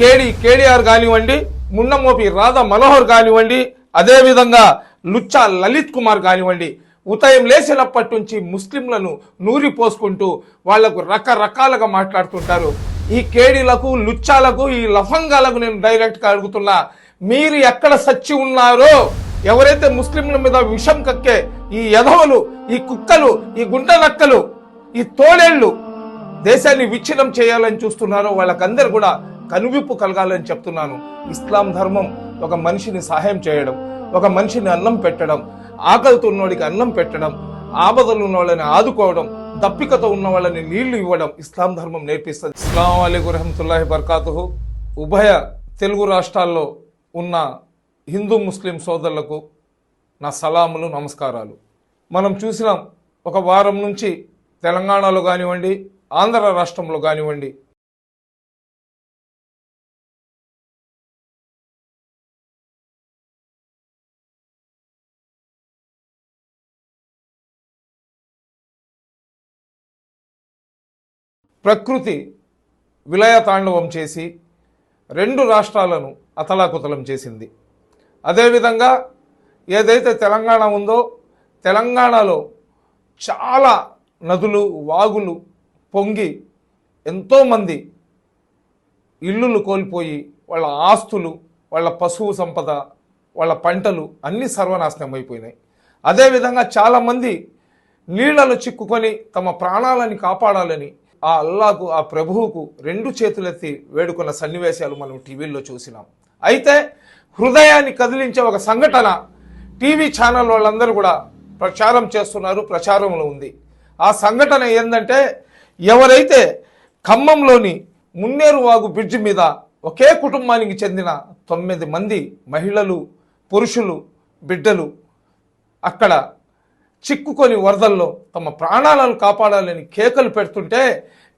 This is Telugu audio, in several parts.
కేడి కేడిఆర్ కానివ్వండి మున్నమోపి రాధా మనోహర్ కానివ్వండి అదేవిధంగా లుచ్చా లలిత్ కుమార్ కానివ్వండి ఉదయం లేచినప్పటి నుంచి ముస్లింలను నూరి పోసుకుంటూ వాళ్ళకు రకరకాలుగా మాట్లాడుతుంటారు. ఈ కేడీలకు లుచ్చాలకు ఈ లఫంగాలకు నేను డైరెక్ట్గా అడుగుతున్నా మీరు ఎక్కడ సచ్చి ఉన్నారో ఎవరైతే ముస్లింల మీద విషం కక్కే ఈ యధవలు ఈ కుక్కలు ఈ గుంట నక్కలు ఈ తోడేళ్ళు దేశాన్ని విచ్ఛిన్నం చేయాలని చూస్తున్నారో వాళ్ళకందరూ కూడా కనువిప్పు కలగాలని చెప్తున్నాను. ఇస్లాం ధర్మం ఒక మనిషిని సహాయం చేయడం ఒక మనిషిని అన్నం పెట్టడం ఆకలితో ఉన్నోడికి అన్నం పెట్టడం ఆపదలు ఉన్న వాళ్ళని ఆదుకోవడం దప్పికతో ఉన్న వాళ్ళని నీళ్ళు ఇవ్వడం ఇస్లాం ధర్మం నేర్పిస్తుంది. ఇస్లాం అలీకు రహమతుల్లాహి బర్కాతు ఉభయ తెలుగు రాష్ట్రాల్లో ఉన్న హిందూ ముస్లిం సోదరులకు నా సలాములు నమస్కారాలు. మనం చూసినాం ఒక వారం నుంచి తెలంగాణలో కానివ్వండి ఆంధ్ర రాష్ట్రంలో కానివ్వండి ప్రకృతి విలయతాండవం చేసి రెండు రాష్ట్రాలను అతలాకుతలం చేసింది. అదేవిధంగా ఏదైతే తెలంగాణ ఉందో తెలంగాణలో చాలా నదులు వాగులు పొంగి ఎంతోమంది ఇల్లులు కోల్పోయి వాళ్ళ ఆస్తులు వాళ్ళ పశువు సంపద వాళ్ళ పంటలు అన్నీ సర్వనాశనం అయిపోయినాయి. అదేవిధంగా చాలామంది నీళ్ళలో చిక్కుకొని తమ ప్రాణాలని కాపాడాలని ఆ అల్లాకు ఆ ప్రభువుకు రెండు చేతులెత్తి వేడుకున్న సన్నివేశాలు మనం టీవీల్లో చూసినాం. అయితే హృదయాన్ని కదిలించే ఒక సంఘటన టీవీ ఛానల్ వాళ్ళందరూ కూడా ప్రచారం చేస్తున్నారు ప్రచారంలో ఉంది. ఆ సంఘటన ఏంటంటే ఎవరైతే ఖమ్మంలోని మున్నేరు వాగు బ్రిడ్జ్ మీద ఒకే కుటుంబానికి చెందిన తొమ్మిది మంది మహిళలు పురుషులు బిడ్డలు అక్కడ చిక్కుకొని వరదల్లో తమ ప్రాణాలను కాపాడాలని కేకలు పెడుతుంటే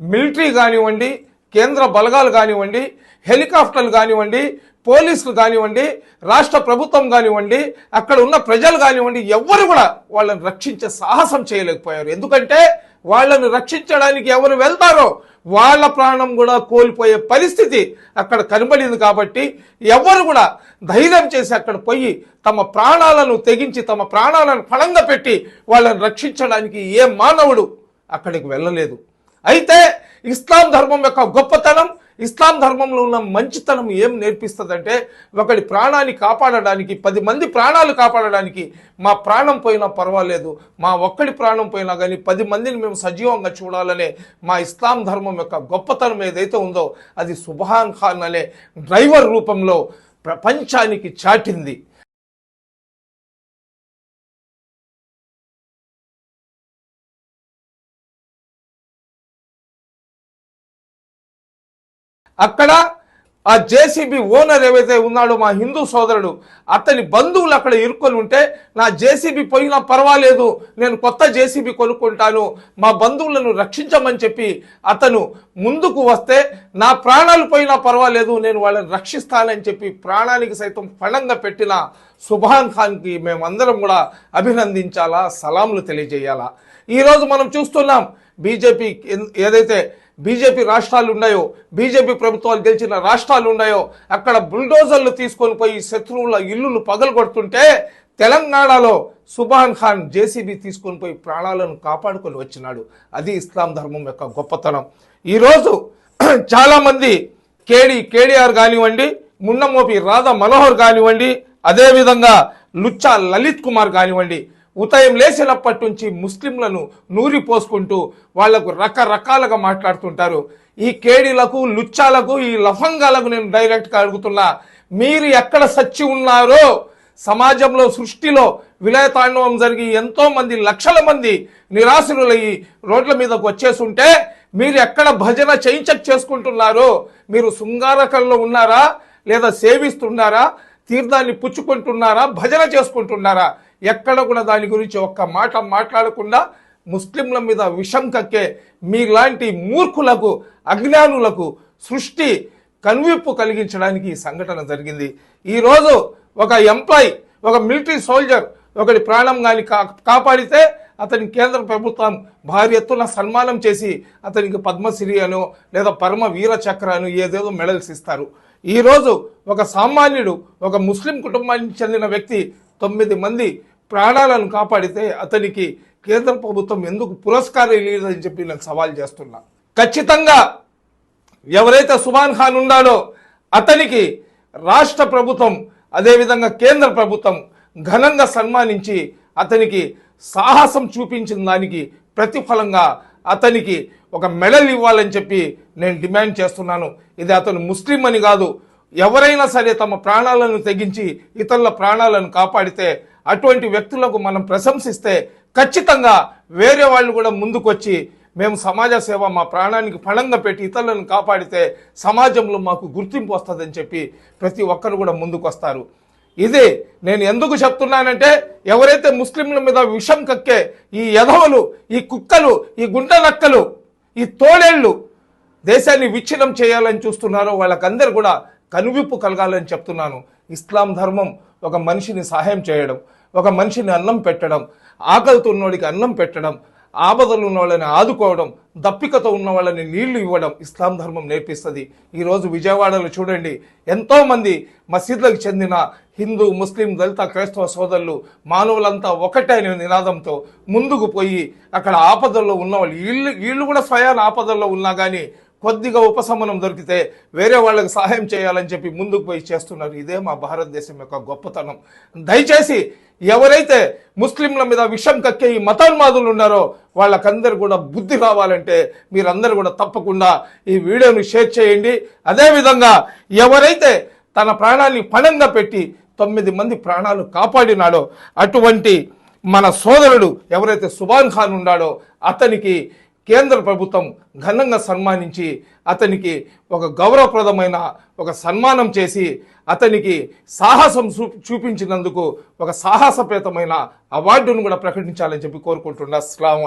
మిలిటరీ కానివ్వండి కేంద్ర బలగాలు కానివ్వండి హెలికాప్టర్లు కానివ్వండి పోలీసులు కానివ్వండి రాష్ట్ర ప్రభుత్వం కానివ్వండి అక్కడ ఉన్న ప్రజలు కానివ్వండి ఎవ్వరు కూడా వాళ్ళని రక్షించే సాహసం చేయలేకపోయారు. ఎందుకంటే వాళ్ళని రక్షించడానికి ఎవరు వెళ్తారో వాళ్ళ ప్రాణం కూడా కోల్పోయే పరిస్థితి అక్కడ కనబడింది కాబట్టి ఎవరు కూడా ధైర్యం చేసి అక్కడ పోయి తమ ప్రాణాలను తెగించి తమ ప్రాణాలను పణంగా పెట్టి వాళ్ళని రక్షించడానికి ఏ మానవుడు అక్కడికి వెళ్ళలేదు. అయితే ఇస్లాం ధర్మం యొక్క గొప్పతనం ఇస్లాం ధర్మంలో ఉన్న మంచితనం ఏం నేర్పిస్తుందంటే ఒకటి ప్రాణాన్ని కాపాడడానికి పది మంది ప్రాణాలు కాపాడడానికి మా ప్రాణం పోయినా పర్వాలేదు. మా ఒక్కడి ప్రాణం పోయినా కానీ పది మందిని మేము సజీవంగా చూడాలనే మా ఇస్లాం ధర్మం యొక్క గొప్పతనం ఏదైతే ఉందో అది సుభాన్ ఖాన్ అనే డ్రైవర్ రూపంలో ప్రపంచానికి చాటింది. అక్కడ ఆ జేసీబీ ఓనర్ ఏవైతే ఉన్నాడో మా హిందూ సోదరుడు అతని బంధువులు అక్కడ ఇరుక్కొని ఉంటే నా జేసీబీ పోయినా పర్వాలేదు నేను కొత్త జేసీబీ కొనుక్కుంటాను మా బంధువులను రక్షించమని చెప్పి అతను ముందుకు వస్తే నా ప్రాణాలు పోయినా పర్వాలేదు నేను వాళ్ళని రక్షిస్తానని చెప్పి ప్రాణానికి సైతం పణంగా పెట్టిన సుభాన్ ఖాన్కి మేమందరం కూడా అభినందించాలా సలాంలు తెలియజేయాలా. ఈరోజు మనం చూస్తున్నాం బీజేపీ ఏదైతే బీజేపీ రాష్ట్రాలు ఉన్నాయో బీజేపీ ప్రభుత్వాలు గెలిచిన రాష్ట్రాలు ఉన్నాయో అక్కడ బుల్డోజర్లు తీసుకొని పోయి శత్రువుల ఇల్లులు పగలగొడుతుంటే తెలంగాణలో సుబాన్ ఖాన్ జేసీబీ తీసుకొని పోయి ప్రాణాలను కాపాడుకొని వచ్చినాడు. అది ఇస్లాం ధర్మం యొక్క గొప్పతనం. ఈరోజు చాలామంది కేడి కేడిఆర్ కానివ్వండి మున్నమోపి రాధా మనోహర్ కానివ్వండి అదేవిధంగా లుచ్చా లలిత్ కుమార్ కానివ్వండి ఉదయం లేచినప్పటి నుంచి ముస్లింలను నూరి పోసుకుంటూ వాళ్ళకు రకరకాలుగా మాట్లాడుతుంటారు. ఈ కేడీలకు లుచ్చాలకు ఈ లఫంగాలకు నేను డైరెక్ట్గా అడుగుతున్నా మీరు ఎక్కడ సచ్చి ఉన్నారో సమాజంలో సృష్టిలో విలయతాండవం జరిగి ఎంతో మంది లక్షల మంది నిరాశనులయ్యి రోడ్ల మీదకు వచ్చేస్తుంటే మీరు ఎక్కడ భజన చేయించక్ చేసుకుంటున్నారో మీరు శృంగారకంలో ఉన్నారా లేదా సేవిస్తున్నారా తీర్థాన్ని పుచ్చుకుంటున్నారా భజన చేసుకుంటున్నారా ఎక్కడ కూడా దాని గురించి ఒక్క మాట మాట్లాడకుండా ముస్లింల మీద విషం కక్కే మీలాంటి మూర్ఖులకు అజ్ఞానులకు సృష్టి కనువిప్పు కలిగించడానికి ఈ సంఘటన జరిగింది. ఈరోజు ఒక ఎంప్లాయ్ ఒక మిలిటరీ సోల్జర్ ఒకటి ప్రాణం కానీ కాపాడితే అతని కేంద్ర ప్రభుత్వం భారీ ఎత్తున సన్మానం చేసి అతనికి పద్మశ్రీ అను లేదా పరమ వీర చక్ర అను ఏదేదో మెడల్స్ ఇస్తారు. ఈరోజు ఒక సామాన్యుడు ఒక ముస్లిం కుటుంబానికి చెందిన వ్యక్తి తొమ్మిది మంది ప్రాణాలను కాపాడితే అతనికి కేంద్ర ప్రభుత్వం ఎందుకు పురస్కారం లేదని చెప్పి నేను సవాల్ చేస్తున్నా. ఖచ్చితంగా ఎవరైతే సుబాన్ ఖాన్ ఉన్నాడో అతనికి రాష్ట్ర ప్రభుత్వం అదేవిధంగా కేంద్ర ప్రభుత్వం ఘనంగా సన్మానించి అతనికి సాహసం చూపించిన దానికి ప్రతిఫలంగా అతనికి ఒక మెడల్ ఇవ్వాలని చెప్పి నేను డిమాండ్ చేస్తున్నాను. ఇది అతను ముస్లిం అని కాదు. ఎవరైనా సరే తమ ప్రాణాలను తెగించి ఇతరుల ప్రాణాలను కాపాడితే అటువంటి వ్యక్తులకు మనం ప్రశంసిస్తే ఖచ్చితంగా వేరే వాళ్ళు కూడా ముందుకొచ్చి మేము సమాజ సేవ మా ప్రాణానికి పణంగా పెట్టి ఇతరులను కాపాడితే సమాజంలో మాకు గుర్తింపు వస్తుందని చెప్పి ప్రతి ఒక్కరు కూడా ముందుకు వస్తారు ఇదే నేను ఎందుకు చెప్తున్నానంటే ఎవరైతే ముస్లింల మీద విషం కక్కే ఈ యధవలు ఈ కుక్కలు ఈ గుంట నక్కలు ఈ తోడేళ్ళు దేశాన్ని విచ్ఛిన్నం చేయాలని చూస్తున్నారో వాళ్ళకందరూ కూడా కనువిప్పు కలగాలని చెప్తున్నాను. ఇస్లాం ధర్మం ఒక మనిషిని సహాయం చేయడం ఒక మనిషిని అన్నం పెట్టడం ఆకలితో ఉన్నోడికి అన్నం పెట్టడం ఆపదలు ఉన్న వాళ్ళని ఆదుకోవడం దప్పికతో ఉన్న వాళ్ళని నీళ్ళు ఇవ్వడం ఇస్లాం ధర్మం నేర్పిస్తుంది. ఈరోజు విజయవాడలో చూడండి ఎంతోమంది మసీదులకు చెందిన హిందూ ముస్లిం దళిత క్రైస్తవ సోదరులు మానవులంతా ఒకటే అనే నినాదంతో ముందుకు పోయి అక్కడ ఆపదల్లో ఉన్నవాళ్ళు వీళ్ళు వీళ్ళు కూడా స్వయాన ఆపదల్లో ఉన్నా కానీ కొద్దిగా ఉపశమనం దొరికితే వేరే వాళ్ళకి సహాయం చేయాలని చెప్పి ముందుకు పోయి చేస్తున్నారు. ఇదే మా భారతదేశం యొక్క గొప్పతనం. దయచేసి ఎవరైతే ముస్లింల మీద విషం కక్కే ఈ మతోన్మాదులు ఉన్నారో వాళ్ళకందరూ కూడా బుద్ధి కావాలంటే మీరందరూ కూడా తప్పకుండా ఈ వీడియోని షేర్ చేయండి. అదేవిధంగా ఎవరైతే తన ప్రాణాన్ని పణంగా పెట్టి తొమ్మిది మంది ప్రాణాలు కాపాడినాడో అటువంటి మన సోదరుడు ఎవరైతే సుబాన్ ఖాన్ ఉన్నాడో అతనికి కేంద్ర ప్రభుత్వం ఘనంగా సన్మానించి అతనికి ఒక గౌరవప్రదమైన ఒక సన్మానం చేసి అతనికి సాహసం చూ- చూపించినందుకు ఒక సాహసపేతమైన అవార్డును కూడా ప్రకటించాలని చెప్పి కోరుకుంటున్నా. అస్సలం